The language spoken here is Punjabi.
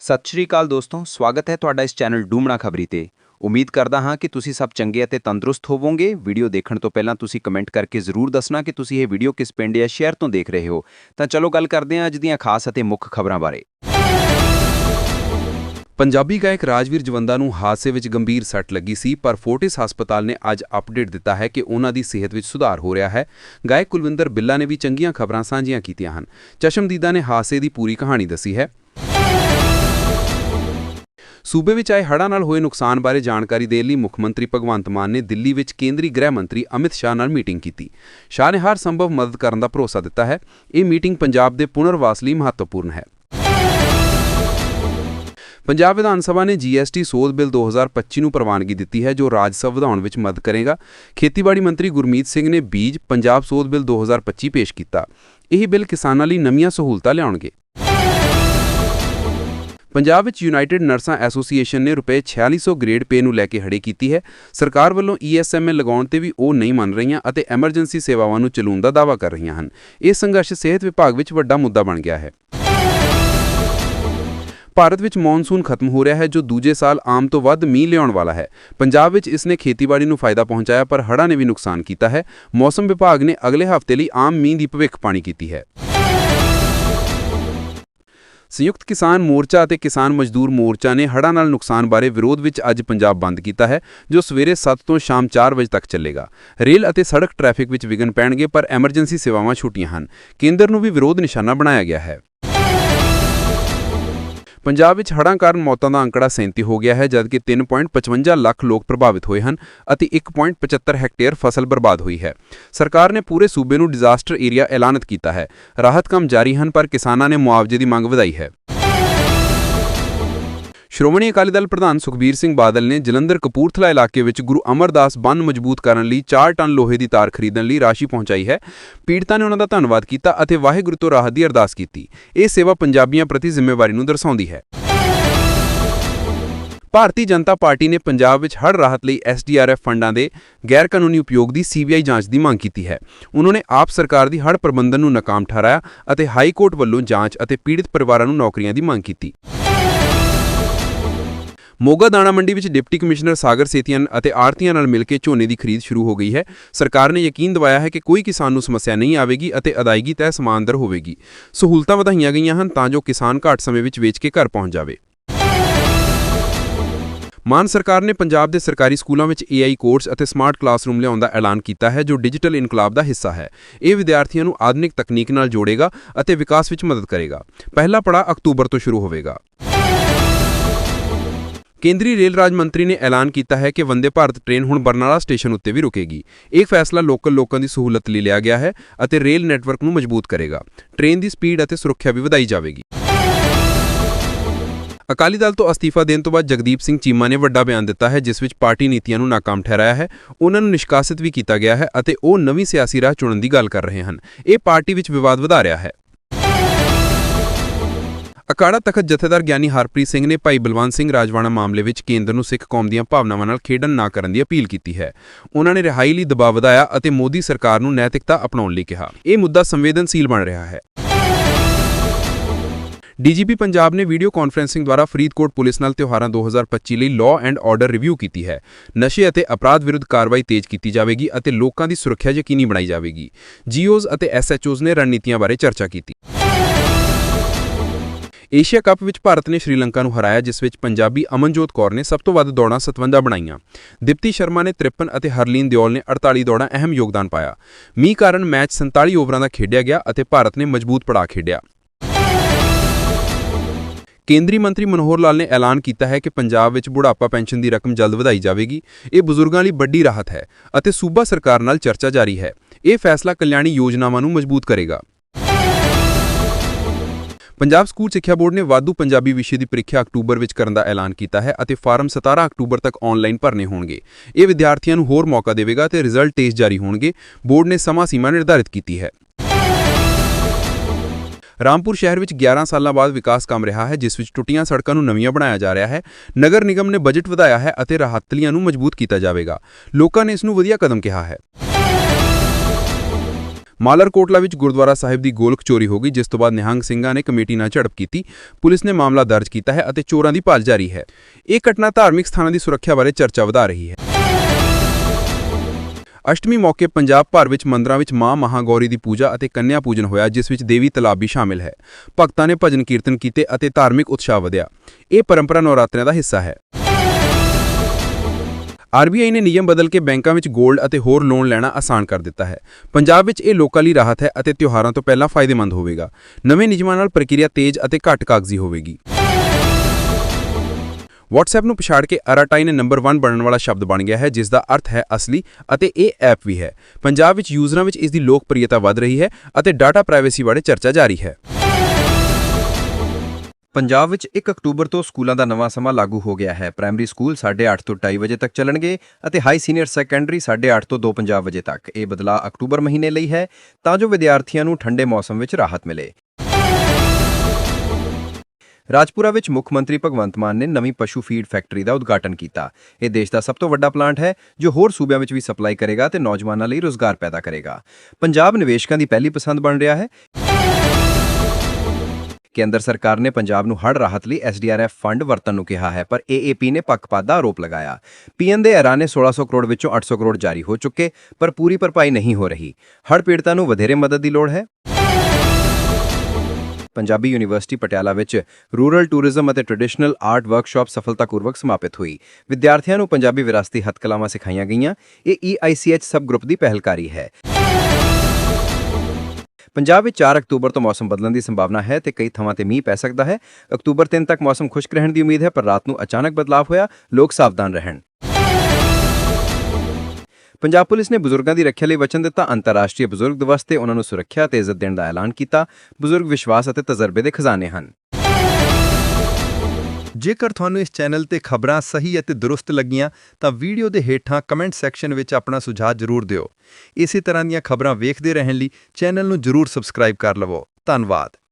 ਸਤਿ ਸ਼੍ਰੀ ਅਕਾਲ ਦੋਸਤੋ, ਸਵਾਗਤ ਹੈ ਤੁਹਾਡਾ ਇਸ ਚੈਨਲ ਡੂਮਣਾ ਖਬਰੀ ਤੇ। ਉਮੀਦ ਕਰਦਾ ਹਾਂ ਕਿ ਤੁਸੀਂ ਸਭ ਚੰਗੇ ਅਤੇ ਤੰਦਰੁਸਤ ਹੋਵੋਗੇ। ਵੀਡੀਓ ਦੇਖਣ ਤੋਂ ਪਹਿਲਾਂ ਤੁਸੀਂ ਕਮੈਂਟ ਕਰਕੇ ਜ਼ਰੂਰ ਦੱਸਣਾ ਕਿ ਤੁਸੀਂ ਇਹ ਵੀਡੀਓ ਕਿਸ ਪਿੰਡ ਜਾਂ ਸ਼ਹਿਰ ਤੋਂ ਦੇਖ ਰਹੇ ਹੋ। ਤਾਂ ਚਲੋ ਗੱਲ ਕਰਦੇ ਹਾਂ ਅੱਜ ਦੀਆਂ ਖਾਸ ਅਤੇ ਮੁੱਖ ਖਬਰਾਂ ਬਾਰੇ। ਪੰਜਾਬੀ ਗਾਇਕ ਰਾਜਵੀਰ ਜਵੰਦਾ ਨੂੰ ਹਾਦਸੇ ਵਿੱਚ ਗੰਭੀਰ ਸੱਟ ਲੱਗੀ ਸੀ, ਪਰ ਫੋਰਟਿਸ ਹਸਪਤਾਲ ਨੇ ਅੱਜ ਅਪਡੇਟ ਦਿੱਤਾ ਹੈ ਕਿ ਉਹਨਾਂ ਦੀ ਸਿਹਤ ਵਿੱਚ ਸੁਧਾਰ ਹੋ ਰਿਹਾ ਹੈ। ਗਾਇਕ ਕੁਲਵਿੰਦਰ ਬਿੱਲਾ ਨੇ ਵੀ ਚੰਗੀਆਂ ਖਬਰਾਂ ਸਾਂਝੀਆਂ ਕੀਤੀਆਂ ਹਨ। ਚਸ਼ਮਦੀਦਾ ਨੇ ਹਾਦਸੇ ਦੀ ਪੂਰੀ ਕਹਾਣੀ ਦੱਸੀ ਹੈ। ਸੂਬੇ ਵਿੱਚ ਆਏ ਹੜ੍ਹਾਂ ਨਾਲ ਹੋਏ ਨੁਕਸਾਨ ਬਾਰੇ ਜਾਣਕਾਰੀ ਦੇਣ ਲਈ ਮੁੱਖ ਮੰਤਰੀ ਭਗਵੰਤ ਮਾਨ ਨੇ ਦਿੱਲੀ ਵਿੱਚ ਕੇਂਦਰੀ ਗ੍ਰਹਿ ਮੰਤਰੀ ਅਮਿਤ ਸ਼ਾਹ ਨਾਲ ਮੀਟਿੰਗ ਕੀਤੀ। ਸ਼ਾਹ ਨੇ ਹਰ ਸੰਭਵ ਮਦਦ ਕਰਨ ਦਾ ਭਰੋਸਾ ਦਿੱਤਾ ਹੈ। ਇਹ ਮੀਟਿੰਗ ਪੰਜਾਬ ਦੇ ਪੁਨਰਵਾਸ ਲਈ ਮਹੱਤਵਪੂਰਨ ਹੈ। ਪੰਜਾਬ ਵਿਧਾਨ ਸਭਾ ਨੇ ਜੀਐਸਟੀ ਸੋਧ ਬਿੱਲ 2025 ਨੂੰ ਪ੍ਰਵਾਨਗੀ ਦਿੱਤੀ ਹੈ, ਜੋ ਰਾਜ ਸਭਾ ਵਧਾਉਣ ਵਿੱਚ ਮਦਦ ਕਰੇਗਾ। ਖੇਤੀਬਾੜੀ ਮੰਤਰੀ ਗੁਰਮੀਤ ਸਿੰਘ ਨੇ ਬੀਜ ਪੰਜਾਬ ਸੋਧ ਬਿੱਲ 2025 ਪੇਸ਼ ਕੀਤਾ। ਇਹ ਬਿੱਲ ਕਿਸਾਨਾਂ ਲਈ ਨਵੀਆਂ ਸਹੂਲਤਾਂ ਲਿਆਉਣਗੇ। ਪੰਜਾਬ ਵਿੱਚ ਯੂਨਾਈਟਿਡ ਨਰਸਾਂ ਐਸੋਸੀਏਸ਼ਨ ਨੇ ਰੁਪਏ 4600 ਗ੍ਰੇਡ ਪੇ ਨੂੰ ਲੈ ਕੇ ਹੜੇ ਕੀਤੀ ਹੈ। ਸਰਕਾਰ ਵੱਲੋਂ ਈਐਸਐਮਐਲ ਲਗਾਉਣ ਤੇ ਵੀ ਉਹ ਨਹੀਂ ਮੰਨ ਰਹੀਆਂ ਅਤੇ ਐਮਰਜੈਂਸੀ ਸੇਵਾਵਾਂ ਨੂੰ ਚਲਾਉਣ ਦਾ ਦਾਅਵਾ ਕਰ ਰਹੀਆਂ ਹਨ। ਇਹ ਸੰਘਰਸ਼ ਸਿਹਤ ਵਿਭਾਗ ਵਿੱਚ ਵੱਡਾ ਮੁੱਦਾ ਬਣ ਗਿਆ ਹੈ। ਭਾਰਤ ਵਿੱਚ ਮੌਨਸੂਨ ਖਤਮ ਹੋ ਰਿਹਾ ਹੈ, ਜੋ ਦੂਜੇ ਸਾਲ ਆਮ ਤੋਂ ਵੱਧ ਮੀਂਹ ਲਿਆਉਣ ਵਾਲਾ ਹੈ। ਪੰਜਾਬ ਵਿੱਚ ਇਸ ਨੇ ਖੇਤੀਬਾੜੀ ਨੂੰ ਫਾਇਦਾ ਪਹੁੰਚਾਇਆ, ਪਰ ਹੜ੍ਹਾਂ ਨੇ ਵੀ ਨੁਕਸਾਨ ਕੀਤਾ ਹੈ। ਮੌਸਮ ਵਿਭਾਗ ਨੇ ਅਗਲੇ ਹਫ਼ਤੇ ਲਈ ਆਮ ਮੀਂਹ ਦੀ ਭਵਿੱਖਬਾਣੀ ਕੀਤੀ ਹੈ। ਸੰਯੁਕਤ ਕਿਸਾਨ ਮੋਰਚਾ ਅਤੇ ਕਿਸਾਨ ਮਜ਼ਦੂਰ ਮੋਰਚਾ ਨੇ ਹੜ੍ਹਾਂ ਨਾਲ ਨੁਕਸਾਨ ਬਾਰੇ ਵਿਰੋਧ ਵਿੱਚ ਅੱਜ ਪੰਜਾਬ ਬੰਦ ਕੀਤਾ ਹੈ, ਜੋ ਸਵੇਰੇ 7 ਤੋਂ ਸ਼ਾਮ 4 ਵਜੇ ਤੱਕ ਚੱਲੇਗਾ। ਰੇਲ ਅਤੇ ਸੜਕ ਟ੍ਰੈਫਿਕ ਵਿੱਚ ਵਿਘਨ ਪੈਣਗੇ, ਪਰ ਐਮਰਜੈਂਸੀ ਸੇਵਾਵਾਂ ਛੁੱਟੀਆਂ ਹਨ। ਕੇਂਦਰ ਨੂੰ ਵੀ ਵਿਰੋਧ ਨਿਸ਼ਾਨਾ ਬਣਾਇਆ ਗਿਆ ਹੈ। ਪੰਜਾਬ ਵਿੱਚ ਹੜ੍ਹਾਂ ਕਾਰਨ ਮੌਤਾਂ ਦਾ ਅੰਕੜਾ 37 ਹੋ ਗਿਆ ਹੈ, ਜਦਕਿ 3.55 ਲੱਖ ਲੋਕ ਪ੍ਰਭਾਵਿਤ ਹੋਏ ਹਨ ਅਤੇ 1.75 ਹੈਕਟੇਅਰ ਫਸਲ ਬਰਬਾਦ ਹੋਈ ਹੈ। ਸਰਕਾਰ ਨੇ ਪੂਰੇ ਸੂਬੇ ਨੂੰ ਡਿਜ਼ਾਸਟਰ ਏਰੀਆ ਐਲਾਨਤ ਕੀਤਾ ਹੈ। ਰਾਹਤ ਕੰਮ ਜਾਰੀ ਹਨ, ਪਰ ਕਿਸਾਨਾਂ ਨੇ ਮੁਆਵਜ਼ੇ ਦੀ ਮੰਗ ਵਧਾਈ ਹੈ। ਸ਼੍ਰੋਮਣੀ ਅਕਾਲੀ ਦਲ ਪ੍ਰਧਾਨ ਸੁਖਬੀਰ ਸਿੰਘ ਬਾਦਲ ਨੇ ਜਲੰਧਰ ਕਪੂਰਥਲਾ ਇਲਾਕੇ ਵਿੱਚ ਗੁਰੂ ਅਮਰਦਾਸ ਬੰਨ ਮਜ਼ਬੂਤ ਕਰਨ ਲਈ 4 ਟਨ ਲੋਹੇ ਦੀ ਤਾਰ ਖਰੀਦਣ ਲਈ ਰਾਸ਼ੀ ਪਹੁੰਚਾਈ ਹੈ। ਪੀੜਤਾਂ ਨੇ ਉਹਨਾਂ ਦਾ ਧੰਨਵਾਦ ਕੀਤਾ ਅਤੇ ਵਾਹਿਗੁਰੂ ਤੋਂ ਰਾਹਤ ਦੀ ਅਰਦਾਸ ਕੀਤੀ। ਇਹ ਸੇਵਾ ਪੰਜਾਬੀਆਂ ਪ੍ਰਤੀ ਜ਼ਿੰਮੇਵਾਰੀ ਨੂੰ ਦਰਸਾਉਂਦੀ ਹੈ। ਭਾਰਤੀ ਜਨਤਾ ਪਾਰਟੀ ਨੇ ਪੰਜਾਬ ਵਿੱਚ ਹੜ੍ਹ ਰਾਹਤ ਲਈ ਐਸਡੀਆਰਐਫ ਫੰਡਾਂ ਦੇ ਗੈਰ ਕਾਨੂੰਨੀ ਉਪਯੋਗ ਦੀ ਸੀਬੀਆਈ ਜਾਂਚ ਦੀ ਮੰਗ ਕੀਤੀ ਹੈ। ਉਹਨਾਂ ਨੇ ਆਪ ਸਰਕਾਰ ਦੀ ਹੜ੍ਹ ਪ੍ਰਬੰਧਨ ਨੂੰ ਨਾਕਾਮ ਠਹਿਰਾਇਆ ਅਤੇ ਹਾਈ ਕੋਰਟ ਵੱਲੋਂ ਜਾਂਚ ਅਤੇ ਪੀੜਤ ਪਰਿਵਾਰਾਂ ਨੂੰ ਨੌਕਰੀਆਂ ਦੀ ਮੰਗ ਕੀਤੀ। ਮੋਗਾ ਦਾਣਾ ਮੰਡੀ ਵਿੱਚ ਡਿਪਟੀ ਕਮਿਸ਼ਨਰ ਸਾਗਰ ਸੇਤੀਆਂ ਅਤੇ ਆੜਤੀਆਂ ਨਾਲ ਮਿਲ ਕੇ ਝੋਨੇ ਦੀ ਖਰੀਦ ਸ਼ੁਰੂ ਹੋ ਗਈ ਹੈ। ਸਰਕਾਰ ਨੇ ਯਕੀਨ ਦਿਵਾਇਆ ਹੈ ਕਿ ਕੋਈ ਕਿਸਾਨ ਨੂੰ ਸਮੱਸਿਆ ਨਹੀਂ ਆਵੇਗੀ ਅਤੇ ਅਦਾਇਗੀ ਤੈਅ ਸਮਾਨਦਰ ਹੋਵੇਗੀ। ਸਹੂਲਤਾਂ ਵਧਾਈਆਂ ਗਈਆਂ ਹਨ ਤਾਂ ਜੋ ਕਿਸਾਨ ਘੱਟ ਸਮੇਂ ਵਿੱਚ ਵੇਚ ਕੇ ਘਰ ਪਹੁੰਚ ਜਾਵੇ। ਮਾਨ ਸਰਕਾਰ ਨੇ ਪੰਜਾਬ ਦੇ ਸਰਕਾਰੀ ਸਕੂਲਾਂ ਵਿੱਚ AI ਕੋਰਸ ਅਤੇ ਸਮਾਰਟ ਕਲਾਸਰੂਮ ਲਿਆਉਣ ਦਾ ਐਲਾਨ ਕੀਤਾ ਹੈ, ਜੋ ਡਿਜੀਟਲ ਇਨਕਲਾਬ ਦਾ ਹਿੱਸਾ ਹੈ। ਇਹ ਵਿਦਿਆਰਥੀਆਂ ਨੂੰ ਆਧੁਨਿਕ ਤਕਨੀਕ ਨਾਲ ਜੋੜੇਗਾ ਅਤੇ ਵਿਕਾਸ ਵਿੱਚ ਮਦਦ ਕਰੇਗਾ। ਪਹਿਲਾ ਪੜਾਅ ਅਕਤੂਬਰ ਤੋਂ ਸ਼ੁਰੂ ਹੋਵੇਗਾ। ਕੇਂਦਰੀ ਰੇਲ ਰਾਜ ਮੰਤਰੀ ਨੇ ਐਲਾਨ ਕੀਤਾ ਹੈ ਕਿ ਵੰਦੇ ਭਾਰਤ ਟ੍ਰੇਨ ਹੁਣ ਬਰਨਾਲਾ ਸਟੇਸ਼ਨ ਉੱਤੇ ਵੀ ਰੁਕੇਗੀ। ਇਹ ਫੈਸਲਾ ਲੋਕਲ ਲੋਕਾਂ ਦੀ ਸਹੂਲਤ ਲਈ ਲਿਆ ਗਿਆ ਹੈ ਅਤੇ ਰੇਲ ਨੈਟਵਰਕ ਨੂੰ ਮਜ਼ਬੂਤ ਕਰੇਗਾ। ਟ੍ਰੇਨ ਦੀ ਸਪੀਡ ਅਤੇ ਸੁਰੱਖਿਆ ਵੀ ਵਧਾਈ ਜਾਵੇਗੀ। ਅਕਾਲੀ ਦਲ ਤੋਂ ਅਸਤੀਫਾ ਦੇਣ ਤੋਂ ਬਾਅਦ ਜਗਦੀਪ ਸਿੰਘ ਚੀਮਾ ਨੇ ਵੱਡਾ ਬਿਆਨ ਦਿੱਤਾ ਹੈ, ਜਿਸ ਵਿੱਚ ਪਾਰਟੀ ਨੀਤੀਆਂ ਨੂੰ ਨਾਕਾਮ ਠਹਿਰਾਇਆ ਹੈ। ਉਹਨਾਂ ਨੂੰ ਨਿਸ਼ਕਾਸਿਤ ਵੀ ਕੀਤਾ ਗਿਆ ਹੈ ਅਤੇ ਉਹ ਨਵੀਂ ਸਿਆਸੀ ਰਾਹ ਚੁਣਨ ਦੀ ਗੱਲ ਕਰ ਰਹੇ ਹਨ। ਇਹ ਪਾਰਟੀ ਵਿੱਚ ਵਿਵਾਦ ਵਧਾ ਰਿਹਾ ਹੈ। ਅਕਾੜਾ ਤਖਤ ਜਥੇਦਾਰ ਗਿਆਨੀ ਹਰਪ੍ਰੀਤ ਸਿੰਘ ਨੇ ਭਾਈ ਬਲਵੰਤ ਸਿੰਘ ਰਾਜਵਾਨਾ ਮਾਮਲੇ ਵਿੱਚ ਕੇਂਦਰ ਨੂੰ ਸਿੱਖ ਕੌਮ ਦੀਆਂ ਭਾਵਨਾਵਾਂ ਨਾਲ ਖੇਡਣ ਨਾ ਕਰਨ ਦੀ ਅਪੀਲ ਕੀਤੀ ਹੈ। ਉਹਨਾਂ ਨੇ ਰਿਹਾਈ ਲਈ ਦਬਾਅ ਵਧਾਇਆ ਅਤੇ ਮੋਦੀ ਸਰਕਾਰ ਨੂੰ ਨੈਤਿਕਤਾ ਅਪਣਾਉਣ ਲਈ ਕਿਹਾ। ਇਹ ਮੁੱਦਾ ਸੰਵੇਦਨਸ਼ੀਲ ਬਣ ਰਿਹਾ ਹੈ। ਡੀਜੀਪੀ ਪੰਜਾਬ ਨੇ ਵੀਡੀਓ ਕਾਨਫਰੈਂਸਿੰਗ ਦੁਆਰਾ ਫਰੀਦਕੋਟ ਪੁਲਿਸ ਨਾਲ ਤਿਉਹਾਰਾਂ 2025 ਲਈ ਲਾਅ ਐਂਡ ਆਰਡਰ ਰਿਵਿਊ ਕੀਤੀ ਹੈ। ਨਸ਼ੇ ਅਤੇ ਅਪਰਾਧ ਵਿਰੁੱਧ ਕਾਰਵਾਈ ਤੇਜ਼ ਕੀਤੀ ਜਾਵੇਗੀ ਅਤੇ ਲੋਕਾਂ ਦੀ ਸੁਰੱਖਿਆ ਯਕੀਨੀ ਬਣਾਈ ਜਾਵੇਗੀ। ਜੀਓਜ਼ ਅਤੇ ਐਸਐਚਓਜ਼ ਨੇ ਰਣਨੀਤੀਆਂ ਬਾਰੇ ਚਰਚਾ ਕੀਤੀ। ਏਸ਼ੀਆ ਕੱਪ ਵਿੱਚ ਭਾਰਤ ਨੇ ਸ਼੍ਰੀਲੰਕਾ ਨੂੰ ਹਰਾਇਆ, ਜਿਸ ਵਿੱਚ ਪੰਜਾਬੀ ਅਮਨਜੋਤ ਕੌਰ ਨੇ ਸਭ ਤੋਂ ਵੱਧ ਦੌੜਾਂ 57 ਬਣਾਈਆਂ। ਦਿਪਤੀ ਸ਼ਰਮਾ ਨੇ 53 ਅਤੇ ਹਰਲੀਨ ਦਿਓਲ ਨੇ 48 ਦੌੜਾਂ, ਅਹਿਮ ਯੋਗਦਾਨ ਪਾਇਆ। ਮੀਂਹ ਕਾਰਨ ਮੈਚ 47 ਓਵਰਾਂ ਦਾ ਖੇਡਿਆ ਗਿਆ ਅਤੇ ਭਾਰਤ ਨੇ ਮਜ਼ਬੂਤ ਪੜਾਅ ਖੇਡਿਆ। ਕੇਂਦਰੀ ਮੰਤਰੀ ਮਨੋਹਰ ਲਾਲ ਨੇ ਐਲਾਨ ਕੀਤਾ ਹੈ ਕਿ ਪੰਜਾਬ ਵਿੱਚ ਬੁਢਾਪਾ ਪੈਨਸ਼ਨ ਦੀ ਰਕਮ ਜਲਦ ਵਧਾਈ ਜਾਵੇਗੀ। ਇਹ ਬਜ਼ੁਰਗਾਂ ਲਈ ਵੱਡੀ ਰਾਹਤ ਹੈ ਅਤੇ ਸੂਬਾ ਸਰਕਾਰ ਨਾਲ ਚਰਚਾ ਜਾਰੀ ਹੈ। ਇਹ ਫੈਸਲਾ ਕਲਿਆਣੀ ਯੋਜਨਾਵਾਂ ਨੂੰ ਮਜ਼ਬੂਤ ਕਰੇਗਾ। ਪੰਜਾਬ ਸਕੂਲ ਸਿੱਖਿਆ ਬੋਰਡ ਨੇ ਵਾਧੂ ਪੰਜਾਬੀ ਵਿਸ਼ੇ ਦੀ ਪ੍ਰੀਖਿਆ ਅਕਤੂਬਰ ਵਿੱਚ ਕਰਨ ਦਾ ਐਲਾਨ ਕੀਤਾ ਹੈ ਅਤੇ ਫਾਰਮ 17 ਅਕਤੂਬਰ ਤੱਕ ਆਨਲਾਈਨ ਭਰਨੇ ਹੋਣਗੇ। ਇਹ ਵਿਦਿਆਰਥੀਆਂ ਨੂੰ ਹੋਰ ਮੌਕਾ ਦੇਵੇਗਾ ਤੇ ਰਿਜ਼ਲਟ ਤੇਜ਼ ਜਾਰੀ ਹੋਣਗੇ। ਬੋਰਡ ਨੇ ਸਮਾਂ ਸੀਮਾ ਨਿਰਧਾਰਿਤ ਕੀਤੀ ਹੈ। ਰਾਮਪੁਰ ਸ਼ਹਿਰ ਵਿੱਚ 11 ਸਾਲਾਂ ਬਾਅਦ ਵਿਕਾਸ ਕੰਮ ਰਿਹਾ ਹੈ, ਜਿਸ ਵਿੱਚ ਟੁੱਟੀਆਂ ਸੜਕਾਂ ਨੂੰ ਨਵੀਆਂ ਬਣਾਇਆ ਜਾ ਰਿਹਾ ਹੈ। ਨਗਰ ਨਿਗਮ ਨੇ ਬਜਟ ਵਧਾਇਆ ਹੈ ਅਤੇ ਰਾਹਤਲੀਆਂ ਨੂੰ ਮਜ਼ਬੂਤ ਕੀਤਾ ਜਾਵੇਗਾ। ਲੋਕਾਂ ਨੇ ਇਸ ਨੂੰ ਵਧੀਆ ਕਦਮ ਕਿਹਾ ਹੈ। ਮਾਲਰਕੋਟਲਾ ਵਿੱਚ ਗੁਰਦੁਆਰਾ ਸਾਹਿਬ ਦੀ ਗੋਲਕ ਚੋਰੀ ਹੋ ਗਈ, ਜਿਸ ਤੋਂ ਬਾਅਦ ਨਿਹੰਗ ਸਿੰਘਾਂ ਨੇ ਕਮੇਟੀ ਨਾਲ ਝੜਪ ਕੀਤੀ, ਪੁਲਿਸ ਨੇ ਮਾਮਲਾ ਦਰਜ ਕੀਤਾ ਹੈ ਅਤੇ ਚੋਰਾਂ ਦੀ ਭਾਲ ਜਾਰੀ ਹੈ। ਇਹ ਘਟਨਾ ਧਾਰਮਿਕ ਸਥਾਨਾਂ ਦੀ ਸੁਰੱਖਿਆ ਬਾਰੇ ਚਰਚਾ ਵਧਾ ਰਹੀ ਹੈ। ਅਸ਼ਟਮੀ ਮੌਕੇ ਪੰਜਾਬ ਭਰ ਵਿੱਚ ਮੰਦਰਾਂ ਵਿੱਚ ਮਾਂ ਮਹਾਗੌਰੀ ਦੀ ਪੂਜਾ ਅਤੇ ਕੰਨਿਆ ਪੂਜਨ ਹੋਇਆ, ਜਿਸ ਵਿੱਚ ਦੇਵੀ ਤਲਾਬ ਵੀ ਸ਼ਾਮਿਲ ਹੈ। ਭਗਤਾਂ ਨੇ ਭਜਨ ਕੀਰਤਨ ਕੀਤੇ ਅਤੇ ਧਾਰਮਿਕ ਉਤਸ਼ਾਹ ਵਧਿਆ। ਇਹ ਪਰੰਪਰਾ ਨਵਰਾਤਰਿਆਂ ਦਾ ਹਿੱਸਾ ਹੈ। ਆਰਬੀਆਈ ਨੇ ਨਿਯਮ ਬਦਲ ਕੇ ਬੈਂਕਾਂ ਵਿੱਚ 골ਡ ਅਤੇ ਹੋਰ ਲੋਨ ਲੈਣਾ ਆਸਾਨ ਕਰ ਦਿੱਤਾ ਹੈ। ਪੰਜਾਬ ਵਿੱਚ ਇਹ ਲੋਕਾਂ ਲਈ ਰਾਹਤ ਹੈ ਅਤੇ ਤਿਉਹਾਰਾਂ ਤੋਂ ਪਹਿਲਾਂ ਫਾਇਦੇਮੰਦ ਹੋਵੇਗਾ। ਨਵੇਂ ਨਿਯਮਾਂ ਨਾਲ ਪ੍ਰਕਿਰਿਆ ਤੇਜ਼ ਅਤੇ ਘੱਟ ਕਾਗਜ਼ੀ ਹੋਵੇਗੀ। WhatsApp ਨੂੰ ਪਛਾੜ ਕੇ ਅਰਾਟਾਈ ਨੇ ਨੰਬਰ 1 ਬਣਨ ਵਾਲਾ ਸ਼ਬਦ ਬਣ ਗਿਆ ਹੈ, ਜਿਸ ਦਾ ਅਰਥ ਹੈ ਅਸਲੀ ਅਤੇ ਇਹ ਐਪ ਵੀ ਹੈ। ਪੰਜਾਬ ਵਿੱਚ ਯੂਜ਼ਰਾਂ ਵਿੱਚ ਇਸ ਦੀ ਲੋਕਪ੍ਰਿਯਤਾ ਵਧ ਰਹੀ ਹੈ ਅਤੇ ਡਾਟਾ ਪ੍ਰਾਈਵੇਸੀ ਬਾਰੇ ਚਰਚਾ ਜਾਰੀ ਹੈ। ਪੰਜਾਬ ਵਿੱਚ 1 ਅਕਤੂਬਰ ਤੋਂ ਸਕੂਲਾਂ ਦਾ ਨਵਾਂ ਸਮਾਂ ਲਾਗੂ ਹੋ ਗਿਆ ਹੈ। ਪ੍ਰਾਇਮਰੀ ਸਕੂਲ 8:30 ਤੋਂ 2:30 ਵਜੇ ਤੱਕ ਚੱਲਣਗੇ ਅਤੇ ਹਾਈ ਸੀਨੀਅਰ ਸੈਕੰਡਰੀ 8:30 ਤੋਂ 2:50 ਵਜੇ ਤੱਕ। ਇਹ ਬਦਲਾਅ ਅਕਤੂਬਰ ਮਹੀਨੇ ਲਈ ਹੈ, ਤਾਂ ਜੋ ਵਿਦਿਆਰਥੀਆਂ ਨੂੰ ਠੰਡੇ ਮੌਸਮ ਵਿੱਚ ਰਾਹਤ ਮਿਲੇ। ਰਾਜਪੁਰਾ ਵਿੱਚ ਮੁੱਖ ਮੰਤਰੀ ਭਗਵੰਤ ਮਾਨ ਨੇ ਨਵੀਂ ਪਸ਼ੂ ਫੀਡ ਫੈਕਟਰੀ ਦਾ ਉਦਘਾਟਨ ਕੀਤਾ। ਇਹ ਦੇਸ਼ ਦਾ ਸਭ ਤੋਂ ਵੱਡਾ ਪਲਾਂਟ ਹੈ, ਜੋ ਹੋਰ ਸੂਬਿਆਂ ਵਿੱਚ ਵੀ ਸਪਲਾਈ ਕਰੇਗਾ ਤੇ ਨੌਜਵਾਨਾਂ ਲਈ ਰੋਜ਼ਗਾਰ ਪੈਦਾ ਕਰੇਗਾ। ਪੰਜਾਬ ਨਿਵੇਸ਼ਕਾਂ ਦੀ ਪਹਿਲੀ ਪਸੰਦ ਬਣ ਰਿਹਾ ਹੈ। ਕੇਂਦਰ ਸਰਕਾਰ ਨੇ ਪੰਜਾਬ ਨੂੰ ਹੜ੍ਹ ਰਾਹਤ ਲਈ ਐਸਡੀਆਰਐਫ ਫੰਡ ਵਰਤਣ ਨੂੰ ਕਿਹਾ ਹੈ, ਪਰ ਏਏਪੀ ਨੇ ਪੱਖਪਾਤ ਦਾ ਆਰੋਪ ਲਗਾਇਆ। ਪੀਐਨ ਦੇ ਐਲਾਨੇ 1600 ਕਰੋੜ ਵਿੱਚੋਂ 800 ਕਰੋੜ ਜਾਰੀ ਹੋ ਚੁੱਕੇ, ਪਰ ਪੂਰੀ ਭਰਪਾਈ ਨਹੀਂ ਹੋ ਰਹੀ। ਹੜ੍ਹ ਪੀੜਤਾਂ ਨੂੰ ਵਧੇਰੇ ਮਦਦ ਦੀ ਲੋੜ ਹੈ। ਪੰਜਾਬੀ ਯੂਨੀਵਰਸਿਟੀ ਪਟਿਆਲਾ ਵਿੱਚ ਰੂਰਲ ਟੂਰਿਜ਼ਮ ਅਤੇ ਟ੍ਰੈਡੀਸ਼ਨਲ ਆਰਟ ਵਰਕਸ਼ਾਪ ਸਫਲਤਾਪੂਰਵਕ ਸਮਾਪਿਤ ਹੋਈ। ਵਿਦਿਆਰਥੀਆਂ ਨੂੰ ਪੰਜਾਬੀ ਵਿਰਾਸਤੀ ਹੱਥਕਲਾਵਾਂ ਸਿਖਾਈਆਂ ਗਈਆਂ। ਇਹ E EICH ਸਬ ਗਰੁੱਪ ਦੀ ਪਹਿਲਕਾਰੀ ਹੈ। ਪੰਜਾਬ ਵਿੱਚ 4 ਅਕਤੂਬਰ ਤੋਂ ਮੌਸਮ ਬਦਲਣ ਦੀ ਸੰਭਾਵਨਾ ਹੈ ਤੇ ਕਈ ਥਾਵਾਂ ਤੇ ਮੀਂਹ ਪੈ ਸਕਦਾ ਹੈ। ਅਕਤੂਬਰ 3 ਤੱਕ ਮੌਸਮ ਖੁਸ਼ਕ ਰਹਿਣ ਦੀ ਉਮੀਦ ਹੈ, ਪਰ ਰਾਤ ਨੂੰ ਅਚਾਨਕ ਬਦਲਾਅ ਹੋਇਆ, ਲੋਕ ਸਾਵਧਾਨ ਰਹਿਣ। ਪੰਜਾਬ ਪੁਲਿਸ ਨੇ ਬਜ਼ੁਰਗਾਂ ਦੀ ਰੱਖਿਆ ਲਈ ਵਚਨ ਦਿੱਤਾ। ਅੰਤਰਰਾਸ਼ਟਰੀ ਬਜ਼ੁਰਗ ਦਿਵਸ ਤੇ ਉਹਨਾਂ ਨੂੰ ਸੁਰੱਖਿਆ ਤੇ ਇੱਜ਼ਤ ਦੇਣ ਦਾ ਐਲਾਨ ਕੀਤਾ। ਬਜ਼ੁਰਗ ਵਿਸ਼ਵਾਸ ਅਤੇ ਤਜਰਬੇ ਦੇ ਖਜ਼ਾਨੇ ਹਨ। ਜੇਕਰ ਤੁਹਾਨੂੰ ਇਸ ਚੈਨਲ ਤੇ ਖਬਰਾਂ ਸਹੀ ਅਤੇ ਦਰੁਸਤ ਲੱਗੀਆਂ, ਤਾਂ ਵੀਡੀਓ ਦੇ ਹੇਠਾਂ ਕਮੈਂਟ ਸੈਕਸ਼ਨ ਵਿੱਚ ਆਪਣਾ ਸੁਝਾਅ ਜ਼ਰੂਰ ਦਿਓ। ਇਸੇ ਤਰ੍ਹਾਂ ਦੀਆਂ ਖਬਰਾਂ ਵੇਖਦੇ ਰਹਿਣ ਲਈ ਚੈਨਲ ਨੂੰ ਜ਼ਰੂਰ ਸਬਸਕ੍ਰਾਈਬ ਕਰ ਲਵੋ। ਧੰਨਵਾਦ।